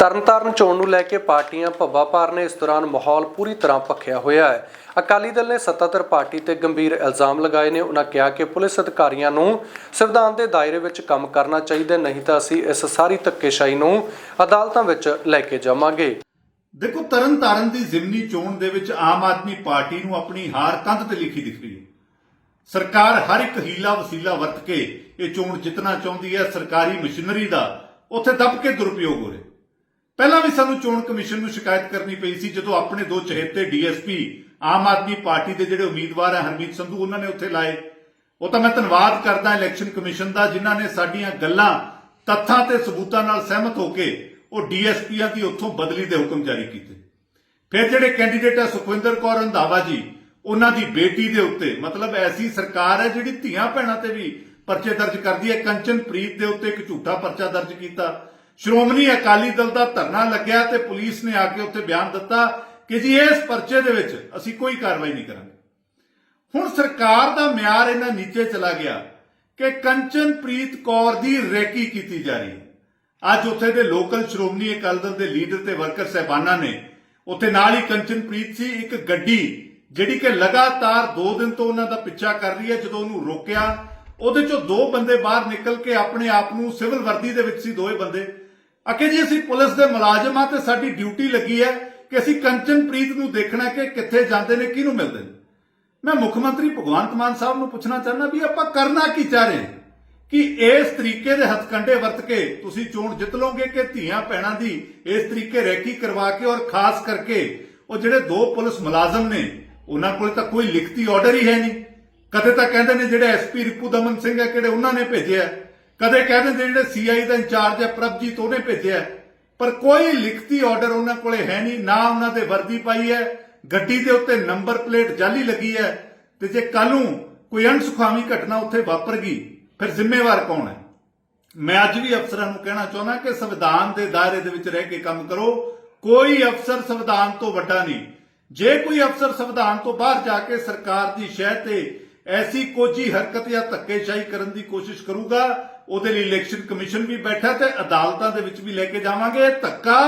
ਤਰਨਤਾਰਨ ਚੋਣ ਨੂੰ ਲੈ ਕੇ ਪਾਰਟੀਆਂ ਭੱਬਾ ਭਾਰ ਨੇ ਇਸ ਦੌਰਾਨ ਮਾਹੌਲ ਪੂਰੀ ਤਰ੍ਹਾਂ ਭਖਿਆ ਹੋਇਆ ਹੈ। ਅਕਾਲੀ ਦਲ ਨੇ ਸੱਤਾਧਰ ਪਾਰਟੀ ਤੇ ਗੰਭੀਰ ਇਲਜ਼ਾਮ ਲਗਾਏ ਨੇ। ਉਹਨਾਂ ਕਿਹਾ ਕਿ ਪੁਲਿਸ ਅਧਿਕਾਰੀਆਂ ਨੂੰ ਸੰਵਿਧਾਨ ਦੇ ਦਾਇਰੇ ਵਿੱਚ ਕੰਮ ਕਰਨਾ ਚਾਹੀਦਾ, ਨਹੀਂ ਤਾਂ ਅਸੀਂ ਇਸ ਸਾਰੀ ਧੱਕੇਸ਼ਾਹੀ ਨੂੰ ਅਦਾਲਤਾਂ ਵਿੱਚ ਲੈ ਕੇ ਜਾਵਾਂਗੇ। ਦੇਖੋ ਤਰਨ ਤਾਰਨ ਦੀ ਜ਼ਿਮਨੀ ਚੋਣ ਦੇ ਵਿੱਚ ਆਮ ਆਦਮੀ ਪਾਰਟੀ ਨੂੰ ਆਪਣੀ ਹਾਰ ਕੰਧ ਤੇ ਲਿਖੀ ਦਿਖ ਰਹੀ ਹੈ। ਸਰਕਾਰ ਹਰ ਇੱਕ ਹੀਲਾ ਵਸੀਲਾ ਵਰਤ ਕੇ ਇਹ ਚੋਣ ਜਿੱਤਣਾ ਚਾਹੁੰਦੀ ਹੈ। ਸਰਕਾਰੀ ਮਸ਼ੀਨਰੀ ਦਾ ਉੱਥੇ ਦੱਬ ਕੇ ਦੁਰਪਯੋਗ ਹੋ ਰਿਹਾ। ਪਹਿਲਾਂ ਵੀ ਸਾਨੂੰ ਚੋਣ ਕਮਿਸ਼ਨ ਨੂੰ ਸ਼ਿਕਾਇਤ ਕਰਨੀ ਪਈ ਸੀ, ਜਦੋਂ ਆਪਣੇ ਦੋ ਚਹੇਤੇ ਡੀਐਸਪੀ ਆਮ ਆਦਮੀ ਪਾਰਟੀ ਦੇ ਜਿਹੜੇ ਉਮੀਦਵਾਰ ਹੈ ਹਰਮੀਤ ਸੰਧੂ, ਉਹਨਾਂ ਨੇ ਉੱਥੇ ਲਾਏ। ਉਹ ਤਾਂ ਮੈਂ ਧੰਨਵਾਦ ਕਰਦਾ ਇਲੈਕਸ਼ਨ ਕਮਿਸ਼ਨ ਦਾ, ਜਿਨ੍ਹਾਂ ਨੇ ਸਾਡੀਆਂ ਗੱਲਾਂ ਤੱਥਾਂ ਤੇ ਸਬੂਤਾਂ ਨਾਲ ਸਹਿਮਤ ਹੋ ਕੇ ਉਹ ਡੀਐਸਪੀਆਂ ਦੀ ਉੱਥੋਂ ਬਦਲੀ ਦੇ ਹੁਕਮ ਜਾਰੀ ਕੀਤੇ। ਫਿਰ ਜਿਹੜੇ ਕੈਂਡੀਡੇਟ ਹੈ ਸੁਖਵਿੰਦਰ ਕੌਰ ਰੰਧਾਵਾ ਜੀ, ਉਹਨਾਂ ਦੀ ਬੇਟੀ ਦੇ ਉੱਤੇ, ਮਤਲਬ ਐਸੀ ਸਰਕਾਰ ਹੈ ਜਿਹੜੀ ਧੀਆਂ ਭੈਣਾਂ ਤੇ ਵੀ ਪਰਚੇ ਦਰਜ ਕਰਦੀ ਹੈ। ਕੰਚਨਪ੍ਰੀਤ ਦੇ ਉੱਤੇ ਇੱਕ ਝੂਠਾ ਪਰਚਾ ਦਰਜ ਕੀਤਾ। ਸ਼੍ਰੋਮਣੀ ਅਕਾਲੀ ਦਲ ਦਾ ਧਰਨਾ ਲੱਗਿਆ ਤੇ ਪੁਲਿਸ ਨੇ ਆ ਕੇ ਉੱਥੇ ਬਿਆਨ ਦਿੱਤਾ ਕਿ ਜੀ ਇਸ ਪਰਚੇ ਦੇ ਵਿੱਚ ਅਸੀਂ ਕੋਈ ਕਾਰਵਾਈ ਨਹੀਂ ਕਰਾਂਗੇ। ਹੁਣ ਸਰਕਾਰ ਦਾ ਮਿਆਰ ਇਹਨਾਂ ਨੀਚੇ ਚਲਾ ਗਿਆ ਕਿ ਕੰਚਨਪ੍ਰੀਤ ਕੌਰ ਦੀ ਰੈਕੀ ਕੀਤੀ ਜਾ ਰਹੀ ਹੈ। ਅੱਜ ਉੱਥੇ ਦੇ ਲੋਕਲ ਸ਼੍ਰੋਮਣੀ ਅਕਾਲੀ ਦਲ ਦੇ ਲੀਡਰ ਤੇ ਵਰਕਰ ਸਹਿਬਾਨਾਂ ਨੇ ਉੱਥੇ ਨਾਲ ਹੀ ਕੰਚਨਪ੍ਰੀਤ ਸੀ, ਇੱਕ ਗੱਡੀ ਜਿਹੜੀ ਕਿ ਲਗਾਤਾਰ 2 ਦਿਨ ਤੋਂ ਉਹਨਾਂ ਦਾ ਪਿੱਛਾ ਕਰ ਰਹੀ ਹੈ, ਜਦੋਂ ਉਹਨੂੰ ਰੋਕਿਆ, ਉਹਦੇ ਚੋਂ ਦੋ ਬੰਦੇ ਬਾਹਰ ਨਿਕਲ ਕੇ ਆਪਣੇ ਆਪ ਨੂੰ ਸਿਵਲ ਵਰਦੀ ਦੇ ਵਿੱਚ ਸੀ, ਦੋਵੇਂ ਬੰਦੇ। ਅਕੇ ਜੀ, ਅਸੀਂ ਪੁਲਿਸ ਦੇ ਮੁਲਾਜ਼ਮ ਆ ਤੇ ਸਾਡੀ ਡਿਊਟੀ ਲੱਗੀ ਹੈ ਕਿ ਅਸੀਂ ਕੰਚਨਪ੍ਰੀਤ ਨੂੰ ਦੇਖਣਾ ਕਿ ਕਿੱਥੇ ਜਾਂਦੇ ਨੇ, ਕਿਹਨੂੰ ਮਿਲਦੇ ਨੇ। ਮੈਂ ਮੁੱਖ ਮੰਤਰੀ ਭਗਵੰਤ ਮਾਨ ਸਾਹਿਬ ਨੂੰ ਪੁੱਛਣਾ ਚਾਹੁੰਦਾ ਵੀ ਆਪਾਂ ਕਰਨਾ ਕੀ ਚਾਹ ਰਹੇ ਕਿ ਇਸ ਤਰੀਕੇ ਦੇ ਹੱਥਕੰਡੇ ਵਰਤ ਕੇ ਤੁਸੀਂ ਚੋਣ ਜਿੱਤ ਲਓਗੇ ਕਿ ਧੀਆਂ ਭੈਣਾਂ ਦੀ ਇਸ ਤਰੀਕੇ ਰੈਕੀ ਕਰਵਾ ਕੇ ਔਰ ਖਾਸ ਕਰਕੇ ਉਹ ਜਿਹੜੇ ਦੋ ਪੁਲਿਸ ਮੁਲਾਜ਼ਮ ਨੇ, ਉਹਨਾਂ ਕੋਲ ਤਾਂ ਕੋਈ ਲਿਖਤੀ ਆਰਡਰ ਹੀ ਹੈ ਨਹੀਂ। ਕਦੇ ਤਾਂ ਕਹਿੰਦੇ ਨੇ ਜਿਹੜੇ ਐਸਪੀ ਰਿਪੂ ਦਮਨ ਸਿੰਘ ਹੈ, ਕਿਹੜੇ ਉਹਨਾਂ ਨੇ ਭੇਜਿਆ ਕਦੇ ਕਹਿ ਦਿੰਦੇ ਜਿਹੜੇ ਸੀਆਈ ਦਾ ਇੰਚਾਰਜ ਹੈ, ਪ੍ਰਭਜੀਤ ਉਹਨੇ ਭੇਜਿਆ ਪਰ ਕੋਈ ਲਿਖਤੀ ਆਰਡਰ ਉਹਨਾਂ ਕੋਲੇ ਹੈ ਨਹੀਂ, ਨਾ ਉਹਨਾਂ ਦੇ ਵਰਦੀ ਪਾਈ ਹੈ, ਗੱਡੀ ਦੇ ਉੱਤੇ ਨੰਬਰ ਪਲੇਟ ਜਾਲੀ ਲੱਗੀ ਹੈ ਤੇ ਜੇ ਕੱਲ ਨੂੰ ਕੋਈ ਅਣਸੁਖਾਵੀ ਘਟਨਾ ਉੱਥੇ ਵਾਪਰ ਗਈ, ਫਿਰ ਜ਼ਿੰਮੇਵਾਰ ਕੌਣ ਹੈ? ਮੈਂ ਅੱਜ ਵੀ ਅਫਸਰਾਂ ਨੂੰ ਕਹਿਣਾ ਚਾਹੁੰਦਾ ਕਿ ਸੰਵਿਧਾਨ ਦੇ ਦਾਇਰੇ ਦੇ ਵਿੱਚ ਰਹਿ ਕੇ ਕੰਮ ਕਰੋ। ਕੋਈ ਅਫਸਰ ਸੰਵਿਧਾਨ ਤੋਂ ਵੱਡਾ ਨਹੀਂ। ਜੇ ਕੋਈ ਅਫਸਰ ਸੰਵਿਧਾਨ ਤੋਂ ਬਾਹਰ ਜਾ ਕੇ ਸਰਕਾਰ ਦੀ ਸ਼ਹਿ ਤੇ ਐਸੀ ਕੋਝੀ ਹਰਕਤ ਜਾਂ ਧੱਕੇਸ਼ਾਹੀ ਕਰਨ ਦੀ ਕੋਸ਼ਿਸ਼ ਕਰੂਗਾ ਉਹਦੇ ਲਈ ਇਲੈਕਸ਼ਨ ਕਮਿਸ਼ਨ ਵੀ ਬੈਠਾ ਤੇ ਅਦਾਲਤਾਂ ਦੇ ਵਿੱਚ ਵੀ ਲੈ ਕੇ ਜਾਵਾਂਗੇ। ਧੱਕਾ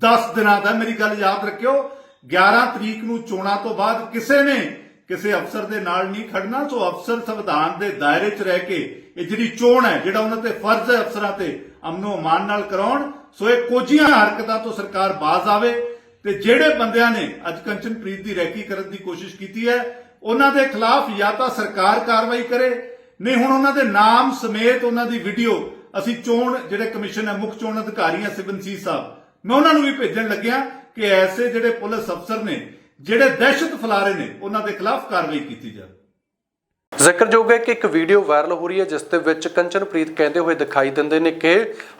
10 ਦਿਨਾਂ ਦਾ। ਮੇਰੀ ਗੱਲ ਯਾਦ ਰੱਖਿਓ 11 ਤਰੀਕ ਨੂੰ ਚੋਣਾਂ ਤੋਂ ਬਾਅਦ ਕਿਸੇ ਨੇ ਕਿਸੇ ਅਫਸਰ ਦੇ ਨਾਲ ਨਹੀਂ ਖੜਨਾ। ਸੋ ਅਫਸਰ ਸੰਵਿਧਾਨ ਦੇ ਦਾਇਰੇ 'ਚ ਰਹਿ ਕੇ ਇਹ ਜਿਹੜੀ ਚੋਣ ਹੈ, ਜਿਹੜਾ ਉਹਨਾਂ ਤੇ ਫਰਜ਼ ਹੈ ਅਫਸਰਾਂ ਤੇ, ਅਮਨੋ ਅਮਾਨ ਨਾਲ ਕਰਾਉਣ। ਸੋ ਇਹ ਕੋਝੀਆਂ ਹਰਕਤਾਂ ਤੋਂ ਸਰਕਾਰ ਬਾਜ਼ ਆਵੇ ਤੇ ਜਿਹੜੇ ਬੰਦਿਆਂ ਨੇ ਅੱਜ ਕੰਚਨਪ੍ਰੀਤ ਦੀ ਰੈਕੀ ਕਰਨ ਦੀ ਕੋਸ਼ਿਸ਼ ਕੀਤੀ ਹੈ, ਉਹਨਾਂ ਦੇ ਖਿਲਾਫ ਜਾਂ ਤਾਂ ਸਰਕਾਰ ਕਾਰਵਾਈ ਕਰੇ ਨਹੀਂ ਹੁਣ ਉਹਨਾਂ ਦੇ ਨਾਮ ਸਮੇਤ ਉਹਨਾਂ ਦੀ ਵੀਡੀਓ ਅਸੀਂ ਚੋਣ ਜਿਹੜੇ ਕਮਿਸ਼ਨ ਹੈ ਮੁੱਖ ਚੋਣ ਅਧਿਕਾਰੀ ਹੈ ਸਿਵਨਸੀ ਸਾਹਿਬ ਮੈਂ ਉਹਨਾਂ ਨੂੰ ਵੀ ਭੇਜਣ ਲੱਗਿਆ ਕਿ ਐਸੇ ਜਿਹੜੇ ਪੁਲਿਸ ਅਫਸਰ ਨੇ ਜਿਹੜੇ ਦਹਿਸ਼ਤ ਫੈਲਾ ਰਹੇ ਨੇ ਉਹਨਾਂ ਦੇ ਖਿਲਾਫ ਕਾਰਵਾਈ ਕੀਤੀ ਜਾਵੇ। ਜ਼ਿਕਰਯੋਗ ਹੈ ਕਿ ਇੱਕ ਵੀਡੀਓ ਵਾਇਰਲ ਹੋ ਰਹੀ ਹੈ ਜਿਸ ਦੇ ਵਿੱਚ ਕੰਚਨਪ੍ਰੀਤ ਕਹਿੰਦੇ ਹੋਏ ਦਿਖਾਈ ਦਿੰਦੇ ਨੇ ਕਿ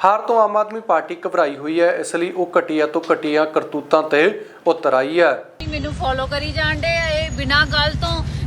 ਹਾਰ ਤੋਂ ਆਮ ਆਦਮੀ ਪਾਰਟੀ ਘਬਰਾਈ ਹੋਈ ਹੈ ਇਸ ਲਈ ਉਹ ਘਟੀਆ ਤੋਂ ਘਟੀਆਂ ਕਰਤੂਤਾਂ ਤੇ ਉਤਰ ਆਈ ਹੈ। ਮੈਨੂੰ ਫੋਲੋ ਕਰੀ ਜਾਂਦੇ ਆ ਇਹ ਬਿਨਾਂ ਗੱਲ ਤੋਂ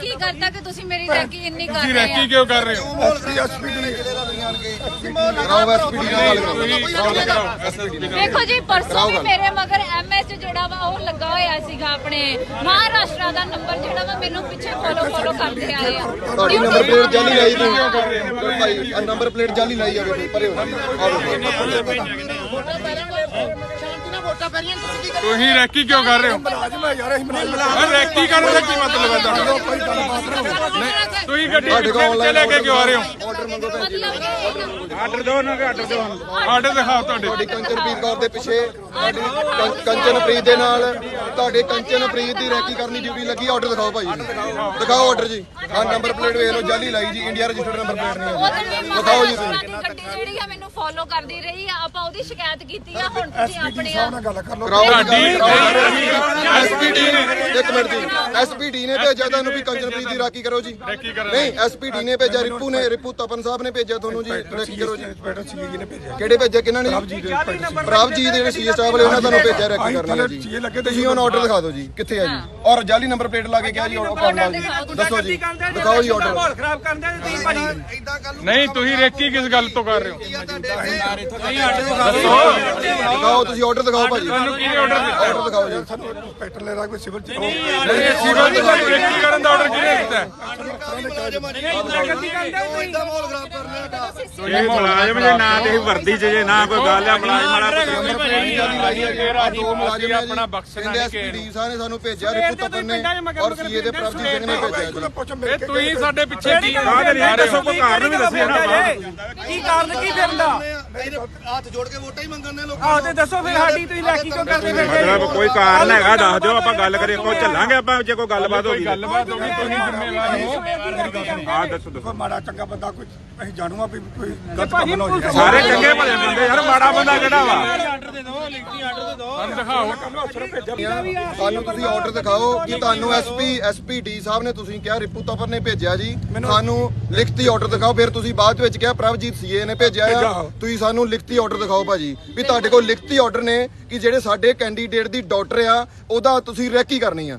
ਕੀ ਕਰਦਾ ਕਿ ਤੁਸੀਂ ਮੇਰੀ ਰੈਕੀ ਇੰਨੀ ਕਰ ਤੁਸੀਂ ਰਹੇ ਰੈਕੀ ਆ? ਕਿਉਂ ਕਰ ਰਹੇ ਹੋ? ਨਹੀਂ ਆਣਗੇ ਕਰਾਓ ਨਾਲ ਗੱਲ ਕਰੋ। ਵੇਖੋ ਜੀ ਪਰਸੋਂ ਵੀ ਮੇਰੇ ਮਗਰ ਐਮਐਚ ਜਿਹੜਾ ਵਾ ਉਹ ਲੱਗਾ ਹੋਇਆ ਸੀਗਾ ਆਪਣੇ ਮਹਾਰਾਸ਼ਟਰ ਦਾ ਨੰਬਰ ਜਿਹੜਾ ਵਾ ਮੈਨੂੰ ਪਿੱਛੇ ਫੋਲੋ ਫੋਲੋ ਕਰਦੇ ਆ। ਰਹੇ ਆ ਤੁਹਾਡੀ ਨੰਬਰ ਪਲੇਟ ਜਾਲੀ ਲਾਈ ਤੁਸੀਂ। ਭਾਈ ਆ ਨੰਬਰ ਪਲੇਟ ਜਾਲੀ ਲਾਈ ਜਾਵੇ ਤੁਸੀਂ ਪਰੇ ਹੋ ਤੁਸੀਂ ਰੈਕੀ ਕਿਉਂ ਕਰ ਰਹੇ ਹੋ? ਰੈਕੀ ਕਰਨ ਦਾ ਕੀ ਮਤਲਬ ਹੈ ਤੁਹਾਡਾ? ਤੁਸੀਂ ਗੱਡੀ ਪਿੱਛੇ ਪਿੱਛੇ ਲੈ ਕੇ ਕਿਉਂ ਆ ਰਹੇ ਹੋ? ਆਰਡਰ ਮੰਗੋ ਭੈਣ ਜੀ ਆਰਡਰ ਦਿਓ ਨਾ ਆਰਡਰ ਦਿਓ ਆਰਡਰ ਦਿਖਾਓ ਤੁਹਾਡੇ। ਤੁਹਾਡੀ ਕੰਚਨਪ੍ਰੀਤ ਕੌਰ ਦੇ ਪਿੱਛੇ ਤੁਹਾਡੀ ਕੰ- ਕੰਚਨਪ੍ਰੀਤ ਦੇ ਨਾਲ ਤੁਹਾਡੇ ਕੰਚਨਪ੍ਰੀਤ ਦੀ ਰੈਕੀ ਕਰਨੀ ਡਿਊਟੀ ਲੱਗੀ ਆਰਡਰ ਦਿਖਾਓ ਭਾਈ ਦਿਖਾਓ ਆਰਡਰ ਜੀ। ਆ ਨੰਬਰ ਪਲੇਟ ਵੇਖ ਲਓ ਜਾਲੀ ਲਾਈ ਜੀ ਇੰਡੀਆ ਰਜਿਸਟਰਡ ਨੰਬਰ ਪਲੇਟ ਨਹੀਂ ਹੈ ਵੀ ਦਿਖਾਓ ਜੀ ਮਹਾਰਾਸ਼ਟਰ ਤੁਸੀਂ। ਦੀ ਗੱਡੀ ਜਿਹੜੀ ਆ ਮੈਨੂੰ ਫੋਲੋ ਕਰਦੀ ਰਹੀ ਆ ਆਪਾਂ ਉਹਦੀ ਸ਼ਿਕਾਇਤ ਕੀਤੀ ਆ ਹੁਣ ਤੁਸੀਂ ਆਪਣੇ ਆ ਕਰਾਓ ਐਸਪੀਡੀ ਨੇ ਇੱਕ ਮਿੰਟ ਜੀ। ਐਸਪੀਡੀ ਨੇ ਭੇਜਿਆ ਤੁਹਾਨੂੰ ਵੀ ਕੰਚਨਪ੍ਰੀਤ ਦੀ ਰਾਖੀ ਕਰੋ ਜੀ। ਰੈਕੀ ਕਰਨ ਨਹੀਂ ਐਸਪੀਡੀ ਨੇ ਭੇਜਿਆ ਰਿਪੂ ਨੇ ਰਿਪੂ ਤਪ ਤਪਨ ਸਾਹਿਬ ਨੇ ਭੇਜਿਆ ਤੁਹਾਨੂੰ ਜੀ ਰੈਕੀ ਕਰੋ ਜੀ। ਇੰਸਪੈਕਟਰ ਸੀ ਜੀ ਨੇ ਭੇਜਿਆ। ਕਿਹੜੇ ਭੇਜੇ ਕਿਹਨਾਂ ਨੇ ਜੀ? ਸੀ ਪ੍ਰਭਜੀਤ ਦੇ ਜਿਹੜੇ ਸੀਐਸ ਸਾਹਿਬ ਵਾਲੇ ਉਹਨਾਂ ਤੁਹਾਨੂੰ ਭੇਜਿਆ ਰੈਕੀ ਕਰਨੀ ਹੈ ਜੀ। ਜੀ ਲੱਗੇ ਤੇ ਤੁਸੀਂ ਉਹਨਾਂ ਆਰਡਰ ਦਿਖਾ ਦਿਓ ਜੀ ਕਿੱਥੇ ਆ ਜੀ? ਔਰ ਜਾਲੀ ਨੰਬਰ ਪਲੇਟ ਲਾ ਕੇ ਕਿਹਾ ਜੀ ਉਹ ਕਰਨ ਨਾਲ ਜੀ। ਦੱਸੋ ਜੀ। ਦਿਖਾਓ ਜੀ ਆਰਡਰ ਮਾਹੌਲ ਖਰਾਬ ਕਰਨ ਦੇ ਤੁਸੀਂ ਭਾਜੀ ਨਹੀਂ ਤੁਸੀਂ ਰੇਕੀ ਕਿਸ ਗੱਲ ਤੋਂ ਕਰ ਰਹੇ ਹੋ? ਦਿਖਾਓ। ਤੁਸੀਂ ਆਰਡਰ ਦਿਖਾਓ ਭਾਜੀ। ਤੁਹਾਨੂੰ ਕਿਹਨੇ ਆਰਡਰ ਦਿੱਤਾ ਆਰਡਰ ਦਿਖਾਓ? ਜੀ। ਸਾਨੂੰ ਇੰਸਪੈਕਟਰ ਲੈ ਰਾ ਕੋਈ ਸਿਵਲ ਚ ਨਹੀਂ ਸਿਵਲ ਤੁਹਾਨੂੰ ਰੇਕੀ ਕਰਨ ਦਾ ਆਰਡਰ ਕਿਹਨੇ ਦਿੱਤਾ? ਇਹ ਮੁਲਾਜ਼ਮ ਜੇ ਨਾ ਤੇ ਵਰਦੀ ਚ ਜੇ ਨਾ ਕੋਈ ਗੱਲ ਆ ਮੁਲਾਜ਼ਮ ਵਾਲਾ ਦੋ ਮੁਲਾਜ਼ਮ ਆਪਣਾ ਬਖਸ਼ਣਾ ਕਹਿੰਦੇ ਨਹੀਂ ਐਸਪੀਡੀ ਸਾਹਿਬ ਨੇ ਸਾਨੂੰ ਭੇਜਿਆ ਰਿਪੂ ਤਪਨ ਨੇ ਔਰ ਸੀਏ ਦੇ ਪ੍ਰਭਜੀਤ ਸਿੰਘ ਨੇ ਭੇਜਿਆ ਜੀ। ਪੁੱਛ ਇਹ ਤੁਸੀਂ ਸਾਡੇ ਪਿੱਛੇ ਕੀ ਆਹ ਤੇ ਨਹੀਂ ਦੱਸੋ ਕੋਈ ਕਾਰਨ ਵੀ ਦੱਸਿਆ ਨਾ ਕੀ ਕਾਰਨ ਕੀ ਫਿਰਦਾ ਹੱਥ ਜੋੜ ਕੇ ਵੋਟਾਂ ਹੀ ਮੰਗਣ ਨੇ ਲੋਕ ਆਹ ਤੇ ਦੱਸੋ ਫਿਰ ਸਾਡੀ ਤੁਸੀਂ ਲੈਕੀ ਕਿਉਂ ਕਰਦੇ ਫਿਰਦੇ? ਮਤਲਬ ਕੋਈ ਕਾਰਨ ਹੈਗਾ ਦੱਸ ਦਿਓ ਆਪਾਂ ਗੱਲ ਕਰੀਏ ਚੱਲਾਂਗੇ ਆਪਾਂ ਜੇ ਕੋਈ ਗੱਲਬਾਤ ਹੋ ਗਈ ਗੱਲਬਾਤ ਹੋ ਗਈ ਤੁਸੀਂ ਜ਼ਿੰਮੇਵਾਰ ਹੋ। ਹਾਂ ਦੱਸੋ ਦੱਸੋ। ਕੋਈ ਮਾੜਾ ਚੰਗਾ ਬੰਦਾ ਕੋਈ ਅਸੀਂ ਜਾਣੂਗਾ ਵੀ ਕੋਈ ਗਲਤ ਕੰਮ ਨਾ ਹੋ ਜਾਏ ਸਾਰੇ ਚੰਗੇ ਭਲੇ ਬੰਦੇ ਯਾਰ ਮਾੜਾ ਬੰਦਾ ਕਿਹੜਾ ਵਾ? ਸਾਨੂੰ ਦਿਖਾਓ। ਸਾਨੂੰ ਤੁਸੀਂ ਆਰਡਰ ਦਿਖਾਓ ਕਿ ਤੁਹਾਨੂੰ ਐਸਪੀ ਐਸਪੀਡੀ ਸਾਹਿਬ ਨੇ ਤੁਸੀਂ ਕਿਹਾ ਰਿਪੂ ਤਪਰ ਨੇ ਭੇਜਿਆ ਜੀ। ਸਾਨੂੰ ਲਿਖਤੀ ਆਰਡਰ ਦਿਖਾਓ ਫਿਰ ਤੁਸੀਂ ਬਾਅਦ ਵਿੱਚ ਕਿਹਾ ਪ੍ਰਭਜੀਤ ਸੀਏ ਨੇ ਭੇਜਿਆ ਆ। ਤੁਸੀਂ ਸਾਨੂੰ ਲਿਖਤੀ ਆਰਡਰ ਦਿਖਾਓ ਭਾਜੀ ਵੀ ਤੁਹਾਡੇ ਕੋਲ ਲਿਖਤੀ ਆਰਡਰ ਨੇ ਕਿ ਜਿਹੜੇ ਸਾਡੇ ਕੈਂਡੀਡੇਟ ਦੀ ਡਾਕਟਰ ਆ ਉਹਦਾ ਤੁਸੀਂ ਰੈਕੀ ਕਰਨੀ ਆ।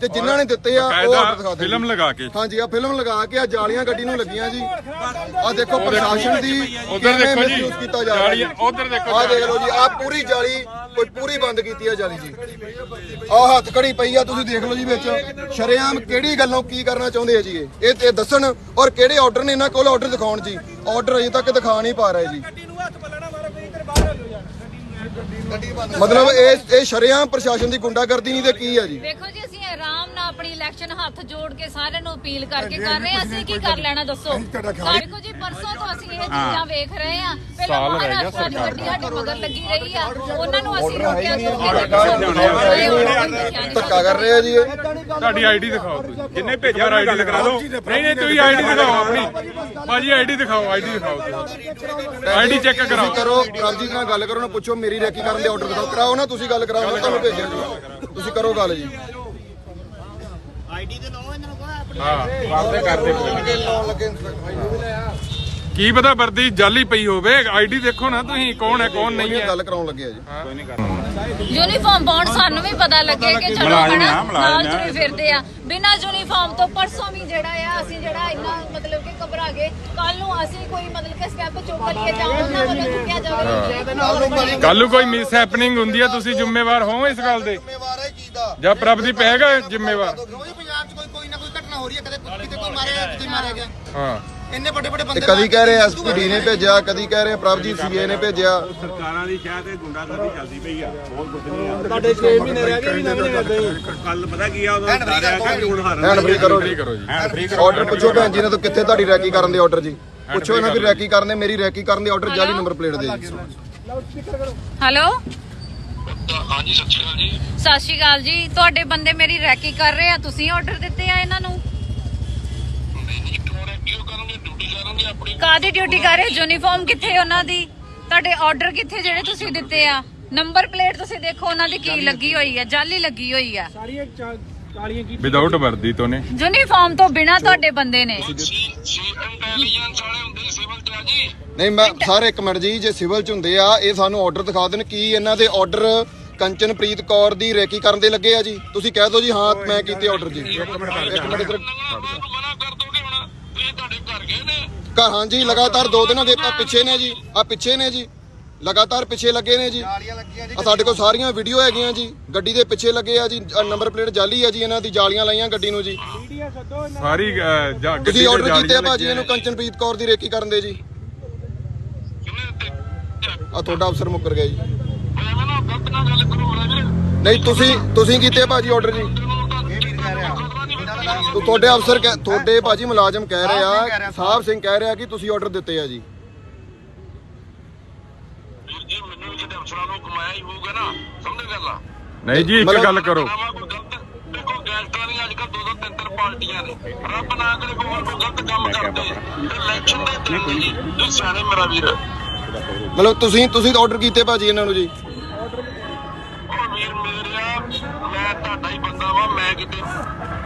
ਤੇ ਜਿਨ੍ਹਾਂ ਨੇ ਦਿੱਤੇ ਆ ਉਹ ਆਰਡਰ ਦਿਖਾ ਦਿਓ ਫਿਲਮ ਲਗਾ ਕੇ। ਹਾਂਜੀ ਆ ਫਿਲਮ ਲਗਾ ਕੇ ਆ ਜਾਲੀਆਂ ਗੱਡੀ ਨੂੰ ਲੱਗੀਆਂ ਜੀ। ਆ ਦੇਖੋ ਪ੍ਰਸ਼ਾਸਨ ਦੀ ਉਧਰ ਕਿਵੇਂ ਦੇਖੋ ਜੀ। misuse ਕੀਤਾ ਜਾ ਰਿਹਾ ਜਾਲੀਆਂ ਉਧਰ ਦੇਖੋ ਆ ਦੇਖ ਲਓ ਜੀ ਆ ਪੂਰੀ ਜਾਲੀ ਕੋਈ ਪੂਰੀ ਬੰਦ ਕੀਤੀ ਆ ਜਾਲੀ ਜੀ। ਆ ਹੱਥ ਕੜੀ ਪਈ ਆ ਤੁਸੀਂ ਦੇਖ ਲਓ ਜੀ ਵਿੱਚ। ਸ਼ਰੇਆਮ ਕਿਹੜੀ ਗੱਲੋਂ ਕੀ ਕਰਨਾ ਚਾਹੁੰਦੇ ਆ ਜੀ ਇਹ? ਇਹ ਇਹ ਦੱਸਣ ਔਰ ਕਿਹੜੇ ਆਰਡਰ ਨੇ ਇਹਨਾਂ ਕੋਲ ਆਰਡਰ ਦਿਖਾਉਣ ਜੀ? ਆਰਡਰ ਅਜੇ ਤੱਕ ਦਿਖਾ ਨਹੀਂ ਪਾ ਰਹੇ ਜੀ ਨੂੰ ਹੱਥ ਪੱਲਣਾ ਮਾਰੋ ਕੋਈ ਇੱਧਰ ਬਾਹਰ ਹੋ ਜਾ ਮਤਲਬ ਇਹ ਇਹ ਸ਼ਰੇਆਮ ਪ੍ਰਸ਼ਾਸਨ ਦੀ ਗੁੰਡਾਗਰਦੀ ਨਹੀਂ ਤੇ ਕੀ ਹੈ ਜੀ? ਦੇਖੋ ਜੀ, ਅਸੀਂ ਆਰਾਮ ਆਪਣੀ ਇਲੈਕਸ਼ਨ ਹੱਥ ਜੋੜ ਕੇ ਸਾਰਿਆਂ ਨੂੰ ਅਪੀਲ ਕਰਕੇ ਕਰ ਰਹੇ ਹਾਂ। ਅਸੀਂ ਕੀ ਕਰ ਲੈਣਾ ਦੱਸੋ? ਦੇਖੋ ਜੀ ਪਰਸੋਂ ਤੋਂ ਅਸੀਂ ਇਹ ਚੀਜ਼ਾਂ ਵੇਖ ਰਹੇ ਹਾਂ। ਪਹਿਲਾਂ ਮਹਾਰਾਸ਼ਟਰ ਦੀ ਗੱਡੀ ਸਾਡੇ ਮਗਰ ਲੱਗੀ ਰਹੀ ਆ। ਉਹਨਾਂ ਨੂੰ ਅਸੀਂ ਰੋਕਿਆ ਸੀ ਧੱਕਾ ਕਰ ਰਹੇ ਆ ਜੀ ਤੁਹਾਡੀ ਆਈਡੀ ਦਿਖਾਓ ਤੁਸੀਂ। ਜਿੰਨੇ ਭੇਜਿਆ ਗੱਲ ਕਰਾ। ਦਿਓ। ਨਹੀਂ ਨਹੀਂ ਤੁਸੀਂ ਆਈਡੀ ਦਿਖਾਓ ਆਪਣੀ। ਭਾਜੀ ਆਈਡੀ ਦਿਖਾਓ ਆਈਡੀ ਦਿਖਾਓ ਆਈਡੀ ਚੈੱਕ ਕਰਾਓ। ਕਰੋ ਪ੍ਰਭਜੀਤ ਨਾਲ ਗੱਲ ਕਰੋ ਨਾ ਪੁੱਛੋ ਮੇਰੀ ਰੈਕੀ ਕਰਨ ਦੇ ਆਰਡਰ ਦਿਖਾਓ। ਕਰਾਓ ਨਾ ਤੁਸੀਂ ਗੱਲ ਕਰਾਓ ਮੈਂ ਤੁਹਾਨੂੰ ਭੇਜਿਆ ਤੁਸੀਂ ਕਰੋ ਗੱਲ ਜੀ। ਹਾਂ ਵਾਪਸ ਕਰਦੇ ਲਾਉਣ ਲੱਗੇ ਇੰਸਪੈਕਟਰ ਕੀ ਪਤਾ ਵਰਦੀ ਜਾਲੀ ਪਈ ਹੋਵੇ ਆਈਡੀ ਦੇਖੋ ਨਾ ਤੁਸੀਂ ਕੌਣ ਹੈ ਕੌਣ ਨਹੀਂ ਹੈ। ਗੱਲ ਕਰਾਉਣ ਲੱਗੇ ਆ ਜੀ। ਯੂਨੀਫਾਰਮ ਪਾਉਣ ਸਾਨੂੰ ਵੀ ਪਤਾ ਲੱਗੇ ਕਿ ਚਲੋ ਮੁਲਾਜ਼ਮ ਹਨਾ ਆ, ਮੁਲਾਜ਼ਮ ਨਾਲ ਆ। ਜੁੜੇ ਫਿਰਦੇ ਆ। ਬਿਨਾਂ ਯੂਨੀਫਾਰਮ ਤੋਂ ਪਰਸੋਂ ਵੀ ਜਿਹੜਾ ਆ ਅਸੀਂ ਜਿਹੜਾ ਇੰਨਾ ਮਤਲਬ ਕਿ ਘਬਰਾ ਗਏ। ਕੱਲ ਨੂੰ ਅਸੀਂ ਕੋਈ ਮਤਲਬ ਕਿ ਸਟੈਪ ਚੁੱਕ ਲਈਏ ਜਾਂ ਉਹਨਾਂ ਵੱਲੋਂ ਚੁੱਕਿਆ ਜਾਵੇ। ਕੱਲ ਨੂੰ ਕੋਈ ਮਿਸ ਹੈਪਨਿੰਗ ਹੁੰਦੀ ਹੈ ਤੁਸੀਂ ਜ਼ਿੰਮੇਵਾਰ ਹੋ ਇਸ ਗੱਲ ਦੇ। ਜ਼ਿੰਮੇਵਾਰ ਹੈ ਕੀ ਦਾ। ਜਾਂ ਹੈਗਾ ਜ਼ਿੰਮੇਵਾਰ। ਹੋ ਰਹੀ ਹੈ ਕਦੇ ਕਿਤੇ ਕੋਈ ਮਾਰਿਆ ਕਿਤੇ ਮਾਰਿਆ ਗਿਆ। ਹਾਂ। ਇੰਨੇ ਵੱਡੇ ਵੱਡੇ ਬੰਦੇ ਕਦੀ ਕਹਿ ਰਹੇ ਐਸਪੀਡੀ ਨੇ ਭੇਜਿਆ ਕਦੀ ਕਹਿ ਰਹੇ ਪ੍ਰਭਜੀਤ ਸੀਏ ਨੇ ਭੇਜਿਆ। ਸਰਕਾਰਾਂ ਦੀ ਸ਼ਾਇਦ ਇਹ ਗੁੰਡਾਗਰਦੀ ਚੱਲਦੀ ਪਈ ਆ ਬਹੁਤ ਕੁਝ ਨਹੀਂ ਆ। ਤੁਹਾਡੇ 6 ਮਹੀਨੇ ਰਹਿ ਗਏ ਵੀ ਨਵੇਂ ਕਰਦੇ ਕੱਲ ਪਤਾ ਕੀ ਆ ਉਹਦਾ ਸਾਰਿਆ ਕਿ ਹੁਣ ਹਾਰਨ ਹੈਂਡ ਫ੍ਰੀ ਕਰੋ ਕੀ ਜੀ। ਕਰੋ ਜੀ ਹੈਂਡ ਫ੍ਰੀ ਆਰਡਰ ਪੁੱਛੋ ਭੈਣ ਜੀ ਨੇ ਤਾਂ ਕਿੱਥੇ ਤੁਹਾਡੀ ਰੈਕੀ ਕਰਨ ਦੇ ਆਰਡਰ ਜੀ। ਪੁੱਛੋ ਇਹਨਾਂ ਵੀ ਰੈਕੀ ਕਰਨ ਦੇ ਮੇਰੀ ਰੈਕੀ ਕਰਨ ਦੇ ਆਰਡਰ ਜਾਲੀ ਨੰਬਰ ਪਲੇਟ ਦੇ ਜੀ। ਹੈਲੋ ਹਾਂਜੀ ਸਤਿ ਸ਼੍ਰੀ ਅਕਾਲ ਜੀ। ਸਤਿ ਸ਼੍ਰੀ ਅਕਾਲ ਜੀ। ਤੁਹਾਡੇ ਬੰਦੇ ਮੇਰੀ ਰੈਕੀ ਕਰ ਰਹੇ ਆ ਤੁਸੀਂ ਆਰਡਰ ਦਿੱਤੇ ਆ ਇਹਨਾਂ ਨੂੰ? ਕਾਦੀ ਡਿਊਟੀ ਕਰ ਰਹੇ ਯੂਨੀਫਾਰਮ ਕਿੱਥੇ ਉਹਨਾਂ ਦੀ? ਤੁਹਾਡੇ ਆਰਡਰ ਕਿੱਥੇ ਜਿਹੜੇ ਤੁਸੀਂ ਦਿੱਤੇ ਆ? ਨੰਬਰ ਪਲੇਟ ਤੁਸੀਂ ਦੇਖੋ ਉਹਨਾਂ ਦੀ ਕੀ ਲੱਗੀ ਹੋਈ ਆ ਜਾਲੀ ਲੱਗੀ ਹੋਈ ਆ। ਸਾਰੀਆਂ ਕਾਲੀਆਂ ਕੀ ਵਿਦਆਊਟ ਵਰਦੀ ਤੋਂ ਨੇ। ਯੂਨੀਫਾਰਮ ਤੋਂ ਬਿਨਾ ਤੁਹਾਡੇ ਬੰਦੇ ਨੇ। ਨਹੀਂ ਮੈਂ ਸਾਰੇ ਇੱਕ ਮਿੰਟ ਜੀ ਜੇ ਸਿਵਲ ਚ ਹੁੰਦੇ ਆ ਇਹ ਸਾਨੂੰ ਆਰਡਰ ਦਿਖਾ ਦੇਣ ਕੀ ਇਹਨਾਂ ਦੇ ਆਰਡਰ ਕੰਚਨਪ੍ਰੀਤ ਕੌਰ ਦੀ ਰੈਕੀ ਕਰਨ ਦੇ ਲੱਗੇ ਆ ਜੀ। ਤੁਸੀਂ ਕਹਿ ਦਿਓ ਜੀ ਹਾਂ ਮੈਂ ਕੀਤੇ ਆਰਡਰ ਜੀ। ਇੱਕ ਮਿੰਟ ਘਰ ਜੀ ਲਗਾਤਾਰ ਦੋ ਦਿਨਾਂ ਦੇ ਆ ਪਿੱਛੇ ਨੇ ਜੀ ਆ ਪਿੱਛੇ ਨੇ ਜੀ ਲਗਾਤਾਰ ਪਿੱਛੇ ਲੱਗੇ ਨੇ ਜੀ। ਆ ਸਾਡੇ ਕੋਲ ਸਾਰੀਆਂ ਵੀਡੀਓ ਹੈਗੀਆਂ ਜੀ ਗੱਡੀ ਦੇ ਪਿੱਛੇ ਲੱਗੇ ਆ ਜੀ ਨੰਬਰ ਪਲੇਟ ਜਾਲੀ ਆ ਜੀ ਇਹਨਾਂ ਦੀ ਜਾਲੀਆਂ ਲਾਈਆਂ ਗੱਡੀ ਨੂੰ ਜੀ। ਸਾਰੀ ਅਹ, ਜਾ- ਗੱਡੀ ਤੁਸੀਂ ਤੇ ਆਰਡਰ ਕੀਤੇ ਆ ਭਾਜੀ ਇਹਨੂੰ ਕੰਚਨਪ੍ਰੀਤ ਕੌਰ ਦੀ ਰੇਕੀ ਕਰਨ ਦੇ ਜੀ। ਆ ਤੁਹਾਡਾ ਅਫਸਰ ਮੁੱਕਰ ਗਿਆ ਜੀ। ਨਹੀਂ ਤੁਸੀਂ ਤੁਸੀਂ ਕੀਤੇ ਆ ਭਾਜੀ ਆਰਡਰ ਜੀ। ਤੁਹਾਡੇ ਅਫਸਰ ਕਹਿ- ਤੁਹਾਡੇ ਭਾਜੀ ਮੁਲਾਜ਼ਮ ਕਹਿ ਰਹੇ ਆ ਸਾਹਿਬ ਸਿੰਘ ਕਹਿ ਰਿਹਾ ਕਿ ਤੁਸੀਂ ਆਰਡਰ ਦਿੱਤੇ ਆ ਜੀ। ਅਫਸਰਾਂ ਨੂੰ ਕਮਾਇਆ ਹੀ ਹੋਊਗਾ ਨਾ ਸਮਝ ਗੱਲ ਆ? ਨਹੀਂ ਜੀ ਇੱਕ ਗੱਲ ਕਰੋ। ਨਾ ਕੋਈ ਗਲਤ ਦੇਖੋ ਗੈਂਗਸਟਰਾਂ ਦੀਆਂ ਅੱਜ ਕੱਲ੍ਹ ਦੋ ਦੋ ਤਿੰਨ ਤਿੰਨ ਪਾਰਟੀਆਂ ਨੇ। ਰੱਬ ਨਾ ਕਰੇ ਕੋਈ ਹੋਰ ਕੋਈ ਗਲਤ ਕੰਮ ਕਰਦੇ। ਇਲੈਕਸ਼ਨ ਦੇ ਦਿਨ ਜੀ ਤੁਸੀਂ ਸਿਆਣੇ ਮੇਰਾ ਵੀਰ। ਮਤਲਬ ਤੁਸੀਂ ਤੁਸੀਂ ਆਰਡਰ ਕੀਤੇ ਭਾਜੀ ਇਹਨਾਂ ਨੂੰ ਜੀ। ਉਹ ਵੀਰ ਮੇਰਿਆ ਮੈਂ ਤੁਹਾਡਾ ਹੀ ਬੰਦਾ ਵਾਂ ਮੈਂ ਕਿਤੇ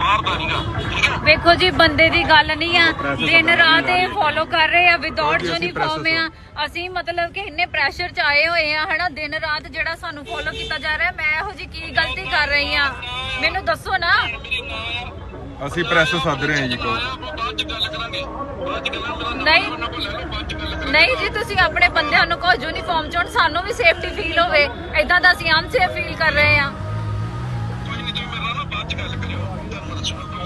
ਬਾਹਰ ਦਾ ਨਹੀਂਗਾ ਠੀਕ ਹੈ? ਵੇਖੋ ਜੀ ਬੰਦੇ ਦੀ ਗੱਲ ਨਹੀਂ ਆ। ਦਿਨ ਰਾਤ ਇਹ ਫੋਲੋ ਕਰ ਰਹੇ ਆ ਵਿਦਆਊਟ ਯੂਨੀਫਾਰਮ ਆ। ਅਸੀਂ ਮਤਲਬ ਕਿ ਇੰਨੇ ਪ੍ਰੈਸ਼ਰ ਚ ਆਏ ਹੋਏ ਆ ਹਨਾ? ਦਿਨ ਰਾਤ ਜਿਹੜਾ ਸਾਨੂੰ ਫੋਲੋ ਕੀਤਾ ਜਾ ਰਿਹਾ ਮੈਂ ਇਹੋ ਜੀ ਕੀ ਗਲਤੀ ਕਰ ਰਹੀ ਆ? ਮੈਨੂੰ ਦੱਸੋ ਨਾ। ਅਸੀਂ ਪ੍ਰੈਸ ਸੱਦ ਰਹੇ ਹਾਂ ਜੀ ਕੋ ਬਾਅਦ ਚ ਗੱਲ ਕਰਾਂਗੇ ਬਾਅਦ ਚ ਗੱਲਾਂ ਮੇਰਾ ਨਹੀਂ ਨਹੀਂ ਜੀ ਤੁਸੀਂ ਆਪਣੇ ਬੰਦਿਆਂ ਨੂੰ ਕਹੋ ਯੂਨੀਫਾਰਮ ਚ ਹੁਣ ਸਾਨੂੰ ਵੀ ਸੇਫਟੀ ਫੀਲ ਹੋਵੇ। ਐਦਾਂ ਦਾ ਅਸੀਂ ਅਨਸੇਫ ਫੀਲ ਕਰ ਰਹੇ ਆ। ਕੋਈ ਨਹੀਂ ਤੁਸੀਂ ਮੇਰੇ ਨਾਲ ਨਾ ਬਾਅਦ ਚ ਗੱਲ ਕਰਿਓ।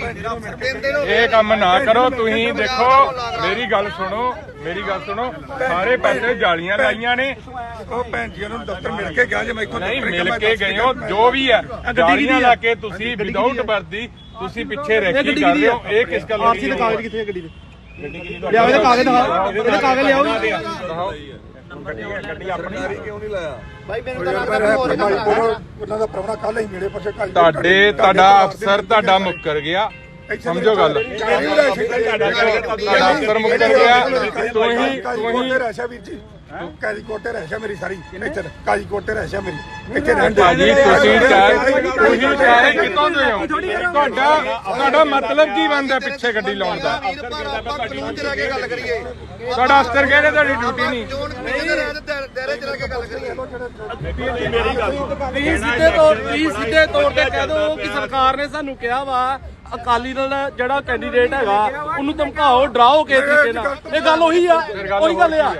ਤਿੰਨ ਦਿਨ ਇਹ ਕੰਮ ਨਾ ਕਰੋ ਤੁਸੀਂ ਦੇਖੋ ਮੇਰੀ ਗੱਲ ਸੁਣੋ ਮੇਰੀ ਗੱਲ ਸੁਣੋ ਸਾਰੇ ਪਾਸੇ ਜਾਲੀਆਂ ਲਾਈਆਂ ਨੇ। ਉਹ ਭੈਣ ਜੀ ਨੂੰ ਦਫ਼ਤਰ ਮਿਲ ਕੇ ਗਿਆ ਜੇ ਮੈਂ ਇੱਥੋਂ ਨਹੀਂ ਦਫ਼ਤਰ ਮਿਲ ਕੇ ਗਏ ਹੋ ਜੋ ਵੀ ਹੈ ਜਾਲੀਆਂ ਲਾ ਕੇ ਤੁਸੀਂ ਵਿਦਆਊਟ ਵਰਦੀ ਤੁਸੀਂ ਪਿੱਛੇ ਰੈਕੀ ਕਰ ਰਹੇ ਹੋ ਇਹ ਕਿਸ ਗੱਲ ਦੀ ਕਾਗਜ਼ ਕਿੱਥੇ ਗੱਡੀ ਦੇ? ਲਿਆਓ ਇਹਦੇ ਕਾਗਜ਼ ਦਿਖਾਓ। ਇਹਦੇ ਕਾਗਜ਼ ਲਿਆਓ ਉਹਨਾਂ ਦਾ ਪ੍ਰਵਣਾ ਕੱਲ ਹੀ ਮੇਰੇ ਪਾਸੇ ਕੱਲ ਤੁਹਾਡੇ ਤੁਹਾਡਾ ਅਫਸਰ ਤੁਹਾਡਾ ਮੁੱਕਰ ਗਿਆ। ਸਮਝੋ ਗੱਲ। ਅਫਸਰ ਮੁੱਕਰ ਗਿਆ ਤੁਸੀਂ ਰਹਿਸ਼ਾ ਵੀਰ ਜੀ। ਕਾਜੀ ਕੋਟੇ ਰਹਿਸ਼ਾ ਮੇਰੀ ਸਾਰੀ। ਇੱਥੇ ਕਾਜੀ ਕੋਟੇ ਰਹਿਸ਼ਾ ਮੇਰੀ। ਇੱਥੇ ਰਹਿਣ ਦੇ ਭਾਜੀ ਤੁਸੀਂ ਚਾਹ ਤੁਸੀਂ ਚਾਹ ਕਿਤੋਂ ਦੇ ਹੋ। ਤੁਹਾਡਾ ਤੁਹਾਡਾ ਮਤਲਬ ਕੀ ਬਣਦਾ ਪਿੱਛੇ ਗੱਡੀ ਲਾਉਣ ਦਾ? ਵੀਰ ਪਰ ਆਪਾਂ ਕਾਨੂੰਨ ਚ ਰਹਿ ਕੇ ਗੱਲ ਕਰੀਏ ਤੁਹਾਡਾ ਅਫਸਰ ਕਹਿੰਦੇ ਤੁਹਾਡੀ ਡਿਊਟੀ ਨਹੀਂ। ਦਾਇਰੇ ਚ ਰਹਿ ਕੇ ਗੱਲ ਕਰੀਏ ਤੁਸੀਂ ਸਿੱਧੇ ਤੌਰ ਤੁਸੀਂ ਸਿੱਧੇ ਤੌਰ ਤੇ ਕਹਿ ਦਿਓ ਕਿ ਸਰਕਾਰ ਨੇ ਸਾਨੂੰ ਕਿਹਾ ਵਾ ਅਕਾਲੀ ਦਲ ਦਾ ਜਿਹੜਾ ਕੈਂਡੀਡੇਟ ਹੈਗਾ ਉਹਨੂੰ ਧਮਕਾਓ ਡਰਾਓ ਕਿਸੇ ਤਰੀਕੇ ਨਾਲ। ਇਹ ਗੱਲ ਉਹੀ ਆ। ਉਹੀ ਗੱਲ ਆ।